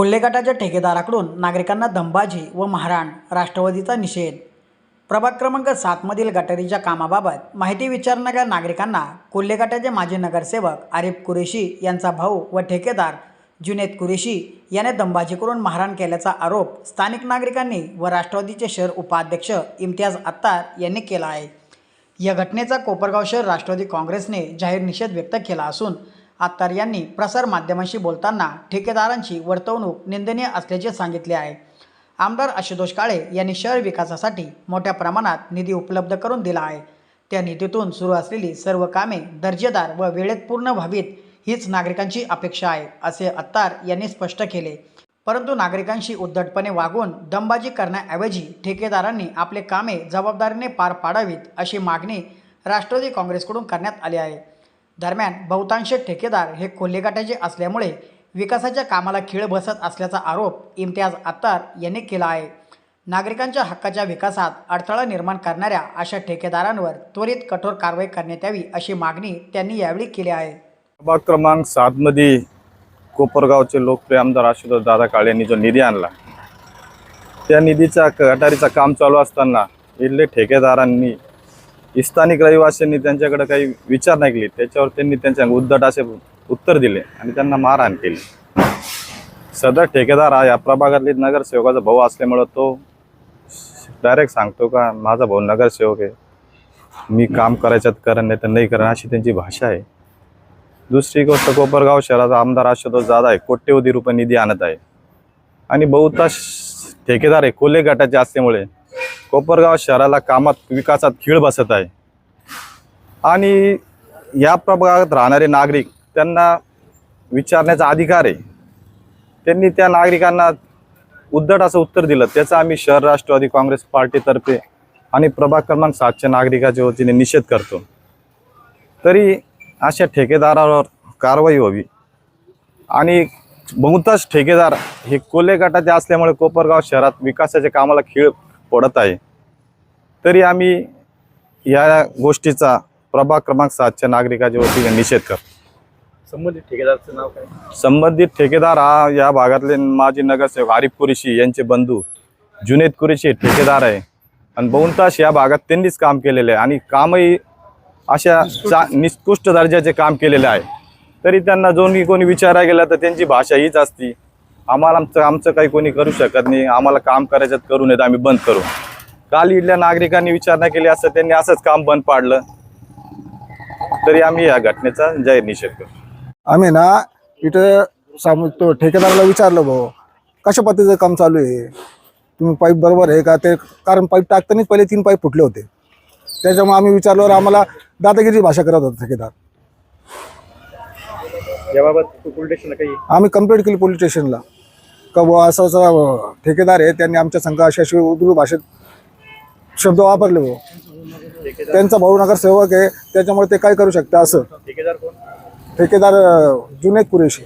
कोल्हेगटाच्या ठेकेदाराकडून नागरिकांना दंबाजी व मारहाण राष्ट्रवादीचा निषेध. प्रभाग क्रमांक सातमधील गटारीच्या कामाबाबत माहिती विचारणाऱ्या नागरिकांना कोल्हेगटाचे माजी नगरसेवक आरिफ कुरेशी यांचा भाऊ व ठेकेदार जुनेद कुरेशी याने दंबाजी करून मारहाण केल्याचा आरोप स्थानिक नागरिकांनी व राष्ट्रवादीचे शहर उपाध्यक्ष इम्तियाज अत्तार यांनी केला आहे. या घटनेचा कोपरगाव शहर राष्ट्रवादी काँग्रेसने जाहीर निषेध व्यक्त केला असून आत्तार यांनी प्रसारमाध्यमांशी बोलताना ठेकेदारांची वर्तवणूक निंदनीय असल्याचे सांगितले आहे. आमदार आशुतोष काळे यांनी शहर विकासासाठी मोठ्या प्रमाणात निधी उपलब्ध करून दिला आहे. त्या निधीतून सुरू असलेली सर्व कामे दर्जेदार व वेळेत पूर्ण व्हावीत हीच नागरिकांची अपेक्षा आहे असे अत्तार यांनी स्पष्ट केले. परंतु नागरिकांशी उद्धटपणे वागून दमबाजी करण्याऐवजी ठेकेदारांनी आपले कामे जबाबदारीने पार पाडावीत अशी मागणी राष्ट्रवादी काँग्रेसकडून करण्यात आली आहे. दरम्यान बहुतांश ठेकेदार हे कोल्हे असल्यामुळे विकासाच्या कामाला खीळ बसत असल्याचा आरोप इम्तियाज अत्तार यांनी केला आहे. नागरिकांच्या हक्काच्या विकासात अडथळा निर्माण करणाऱ्या अशा ठेकेदारांवर त्वरित कठोर कारवाई करण्यात यावी अशी मागणी त्यांनी यावेळी केली आहे. प्रभाग क्रमांक सातमध्ये कोपरगावचे लोकप्रिय आमदार आशुतोष दादा काळे यांनी जो निधी आणला त्या निधीचा गटारीचं काम चालू असताना इथले ठेकेदारांनी स्थानिक रहिवाशांनी त्यांच्याकडे काही विचार नाही केले. त्याच्यावर त्यांनी त्यांच्या उद्धट असे उत्तर दिले आणि त्यांना मारहाण केली. सदर ठेकेदार हा या प्रभागातली नगरसेवकाचा भाऊ असल्यामुळं तो डायरेक्ट सांगतो का माझा भाऊ नगरसेवक आहे. मी काम करायच्यात करण नाही तर नाही करण अशी त्यांची भाषा आहे. दुसरी गोष्ट कोपरगाव शहराचा आमदार आशुतोष जाधव आहे. कोट्यवधी रुपये निधी आणत आहे. आणि बहुतांश ठेकेदार आहे कोल्हे गटाचे असल्यामुळे कोपरगाव शहराला कामात विकासात खीळ बसत आहे. आणि या प्रभागात राहणारे नागरिक त्यांना विचारण्याचा अधिकार आहे. त्यांनी त्या नागरिकांना उद्धट असं उत्तर दिलं. त्याचा आम्ही शहर राष्ट्रवादी काँग्रेस पार्टीतर्फे आणि प्रभाग क्रमांक सातच्या नागरिकाच्या वतीने निषेध करतो. तरी अशा ठेकेदारावर कारवाई व्हावी. आणि बहुतांश ठेकेदार हे कोल्हे गटाचे असल्यामुळे कोपरगाव शहरात विकासाच्या कामाला खीळ पडत आहे. तरी आम्ही या गोष्टीचा प्रभाग क्रमांक सातच्या नागरिकाच्या वतीने निषेध करतो. संबंधित ठेकेदारचं नाव काय? संबंधित ठेकेदार हा या भागातले माजी नगरसेवक आरिफ कुरेशी यांचे बंधू जुनेद कुरेशी ठेकेदार आहे. आणि बहुतांश या भागात त्यांनीच काम केलेले आहे आणि कामही अशा चा निकृष्ट दर्जाचे काम केलेले आहे. तरी त्यांना जोनी कोणी विचारायला गेला तर त्यांची भाषा हीच असती. आम्हाला आमचं आमचं काही कोणी करू शकत नाही. आम्हाला काम करायचं करू नये आम्ही बंद करू. काल इथल्या नागरिकांनी विचारणा केली असं त्यांनी असंच काम बंद पाडलं. तरी आम्ही या घटनेचा जाहीर निषेध करतो. आम्ही ना इथं सामू तो ठेकेदाराला विचारलं भाऊ कशा पद्धतीचं काम चालू आहे? तुम्ही पाईप बरोबर आहे का? ते कारण पाईप टाकतानाच पहिले तीन पाईप फुटले होते. त्याच्यामुळे आम्ही विचारल्यावर आम्हाला दादागिरीची भाषा करत होता ठेकेदार. याबाबत पोलीस स्टेशनला काही? आम्ही कंप्लेंट केली पोलीस स्टेशनला. का बुवा असं ठेकेदार आहे त्यांनी आमच्या संघ अशा अशी उर्दू भाषेत शब्द वापरले भाऊ त्यांचा भाऊ नगर सेवक आहे त्याच्यामुळे ते काय करू शकते असं. ठेकेदार ठेकेदार जुनेद कुरेशी.